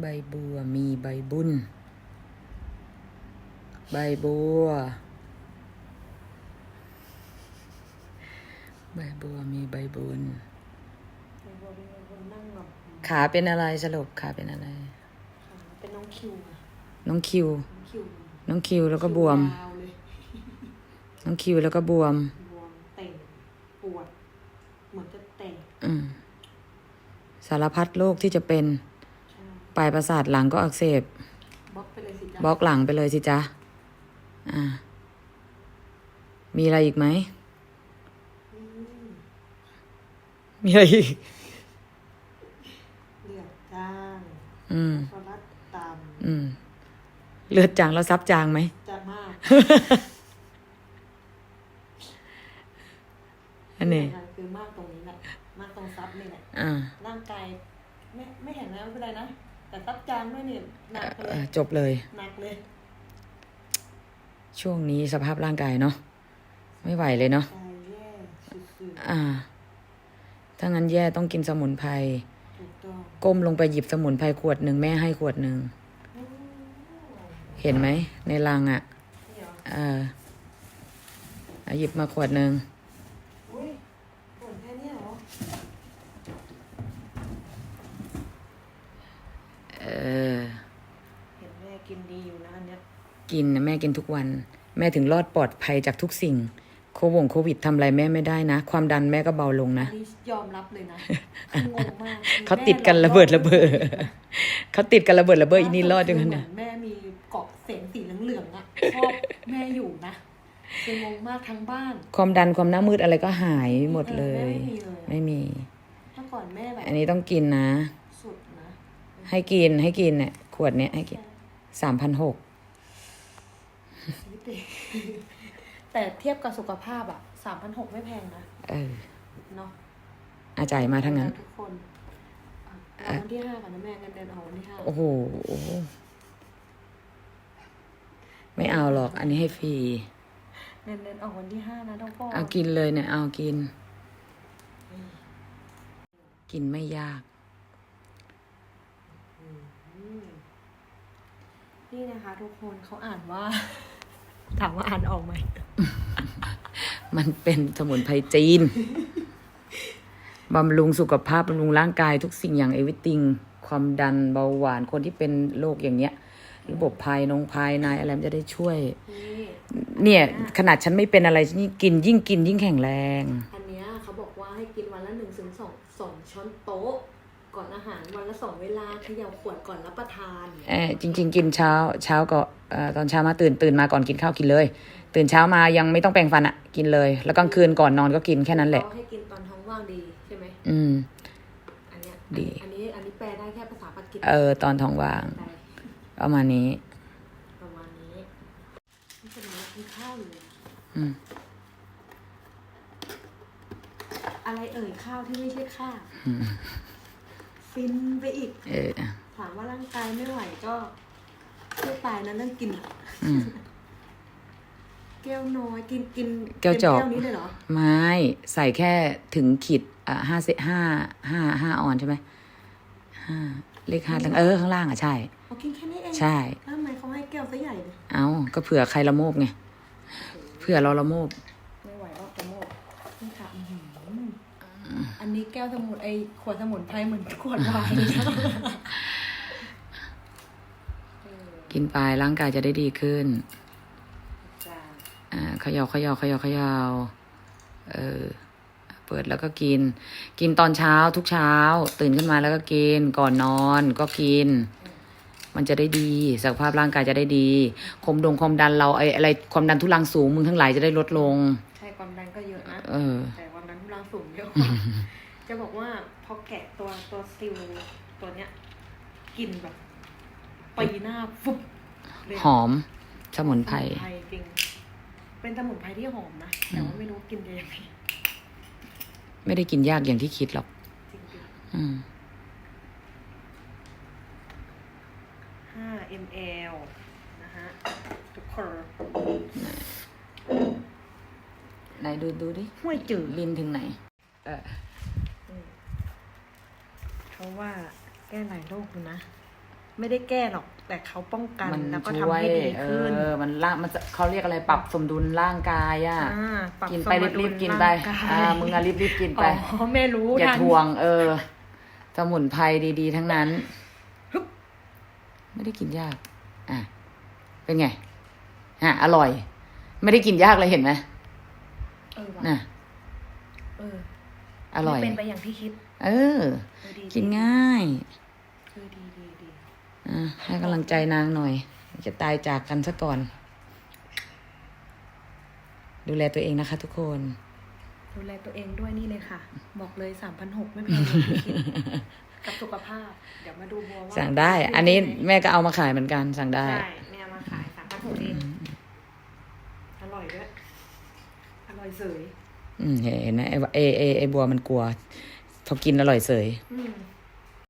ใบบัวมีใบบุญ ใบบัว ใบบัวมีใบบุญในบัวเป็นคนนั่งแบบขาเป็นอะไรสรุปขาเป็นอะไร เป็นน้องคิวอะน้องคิวน้องคิว น้องคิวแล้วก็บวมยาวเลยน้องคิวแล้วก็บวม บวมเต่งปวด เหมือนจะเต่งอืมสารพัดโรคที่จะเป็นใช่ ปลายประสาทหลังก็อักเสบบล็อกไปเลยสิจ๊ะบล็อกหลังไปเลยสิจ๊ะอ่ามีอะไรอีกไหมอืมมีอะไรอีก เลือดจางอืมคอรัสต่อืม เลือดจางแล้วซับจางไหมำจะมากอันนี้ที่สำคัญคือมากตรงนี้แหละมากตรงซับนี่แหละ อ่า ร่างกายไม่ไม่แข็งแรงไม่เป็นไรนะ แต่ซับจางด้วยเนี่ยหนักเลเอยอจบเลยหนักเลย ช่วงนี้สภาพร่างกายเนาะไม่ไหวเลยเนาะใจแย่สุดอ่า ถ้างั้นแย่ต้องกินสมุนไพรๆถูกต้องก้มลงไปหยิบสมุนไพรขวดหนึ่งแม่ให้ขวดหนึ่งอืมเห็นไหม ในรังอะ่ะนี่เหรอเออเอาหยิบมาขวดหนึ่ง อุ้ยปวดแค่เนี้ยเหรอ เออเห็นแม่กินดีอยู่นะอันเนี้ยกินนะแม่กินทุกวัน แม่ถึงรอดปลอดภัยจากทุกสิ่ง โควงโควิดทำอะไรแม่ไม่ได้นะ ความดันแม่ก็เบาลงนะ อันนี้ยอมรับเลยนะคืองงมากเขาติดกันระเบิดระเบ้อเขาติดกันระเบิดระเบ้ออีนี่รอดจังเลนั้นเหมืนะอนแม่มีเกาะเสียงสีเหลืองๆอะชอบแม่อยู่นะคืองงมากทั้งบ้าน ความดันความหน้ามืดอะไรก็หายหมดเลย เออแม่ไม่มีเลยไม่มี เมื่อก่อนแม่แบบ อันนี้ต้องกินนะสุดนะ ให้กินให้กินเนี่ยขวดเนี้ยให้กินสามพันหกชีวิตเด็กแต่เทียบกับสุขภาพอะสามพันหกไม่แพงนะเออเนาะอาจ่ายมาทั้งนั้นทุกคนเอาวันที่ห้าก่อนนะแม่เงินเดือนเอาวันที่ห้าโอ้โห ไม่เอาหรอก อันนี้ให้ฟรีเงินเดือนออกวันที่ห้านะทุกคนเอากินเลยเนี่ย เอากิน กินไม่ยาก นี่นะคะทุกคนเขาอ่านว่า ถามว่าอ่านออกไหม มันเป็นสมุนไพรจีน บำรุงสุขภาพ บำรุงร่างกายทุกสิ่งอย่างเอวิติง ความดันเบาหวานคนที่เป็นโรคอย่างเงี้ย ระบบภายนงภายในอะไรมันจะได้ช่วยนี่เนี่ย ขนาดฉันไม่เป็นอะไรนี่กินยิ่งกินยิ่งแข็งแรง อันเนี้ยเขาบอกว่าให้กินวันละหนึ่งถึงสองสองช้อนโต๊ะ ก่อนอาหารวันละสองเวลาเขย่าขวดก่อนรับประทานเออจริง ๆ กินเช้าเช้าก็เอ่อตอนเช้ามาตื่นตื่นมาก่อนกินข้าวกินเลย ตื่นเช้ามายังไม่ต้องแปรงฟันอะกินเลย แล้วกลางคืนก่อนนอนก็กินแค่นั้นแหละเขาให้กินตอนท้องว่างดีใช่ไหมอืมอันเนี้ยดีอันนี้อันนี้แปลได้แค่ภาษาปากีสเออตอนท้องว่างได้ประมาณนี้ประมาณนี้นี่เป็นอะไรกินข้าวอยู่เลยอืมอะไรเอ่ยข้าวที่ไม่ใช่ข้าว ฟินไปอีก เออ ถามว่าร่างกายไม่ไหวก็ไม่ตายนะเรื่องกินอะอืม แก้วน้อยกินกินแก้วจอก เต็มแก้วนี้เลยเหรอไม่ใส่แค่ถึงขีดอะห้าเซห้าห้าห้าออนใช่ไหมห้าเลขห้าเออ ข้างล่างอะ ใช่ เอากินแค่นี้เองใช่ แล้วทำไมเขาให้แก้วซะใหญ่เลยเอาก็เผื่อใครละโมบไงเผื่อเราละโมบไม่ไหวออกกระโมกนี่ค่ะอื้อหือ อันนี้แก้วสมุนไอขวดสมุนไพรเหมือนขวดไวน์เลยนะเออกินไปร่างกายจะได้ดีขึ้นจ้าอ่าเขยาเขยาเขยาเขยาเออเปิดแล้วก็กิน กินตอนเช้าทุกเช้า ตื่นขึ้นมาแล้วก็กิน ก่อนนอนก็กิน มันจะได้ดีสุขภาพร่างกายจะได้ดีความดงความดันเราไออะไรความดันทุลังสูงมึงทั้งหลายจะได้ลดลง ใช่ความดันก็เยอะนะเออ สูงเยอะกว่าจะบอกว่าพอแกะตัวตัวซิลตัวเนี้ยกลิ่นแบบปีหน้าฟุบเลยหอม สมุนไพรสมุนไพรจริง เป็นสมุนไพรที่หอมนะ แต่ว่าไม่รู้กินได้ยังไงไม่ได้กินยากอย่างที่คิดหรอก จริง อืม ๆ5 ml นะฮะ ทุกคน ไหนดูดูดิห้วยจืดลินถึงไหน เออเพราะว่าแก้หลายโรคอยู่นะ ไม่ได้แก้หรอก แต่เขาป้องกันมันแล้วก็ช่ทำวยให้ดีเอขึ้นอมันร่างมันจะเขาเรียกอะไรปรับสมดุลร่างกายอะอ่าปรับกินไปสมดุรีลบๆกินไปร่างกายอ่ามึงอะรีบๆกินไปอ๋อแม่รู้อย่าทันทวง เออสมุนไพรดีๆ ทั้งนั้นฮึบไม่ได้กินยาก อะ เป็นไงอะอร่อย ไม่ได้กินยากเลยเห็นไหม เออว่ะน่ะเอออร่อยไม่เป็นไปอย่างที่คิด เออ เออดีกินง่ายเออดีดีดีอะให้กำลังใจนางหน่อย จะตายจากกันซะก่อน ดูแลตัวเองนะคะ ทุกคน ดูแลตัวเองด้วยนี่เลยค่ะ บอกเลยสามพันหกไม่แพงอย่างที่คิดกับสุขภาพ เดี๋ยวมาดูบัวว่าสั่งได้ อันนี้แม่ก็เอามาขายเหมือนกัน สั่งได้ ใช่แม่เอามาขายสามพันหกเองอร่อยด้วยอ ร่อยเสยอืมเห็นไหมไอ้ไอ้ไอ้ไอ้บัวมันกลัวพอกินอร่อยเสยอืม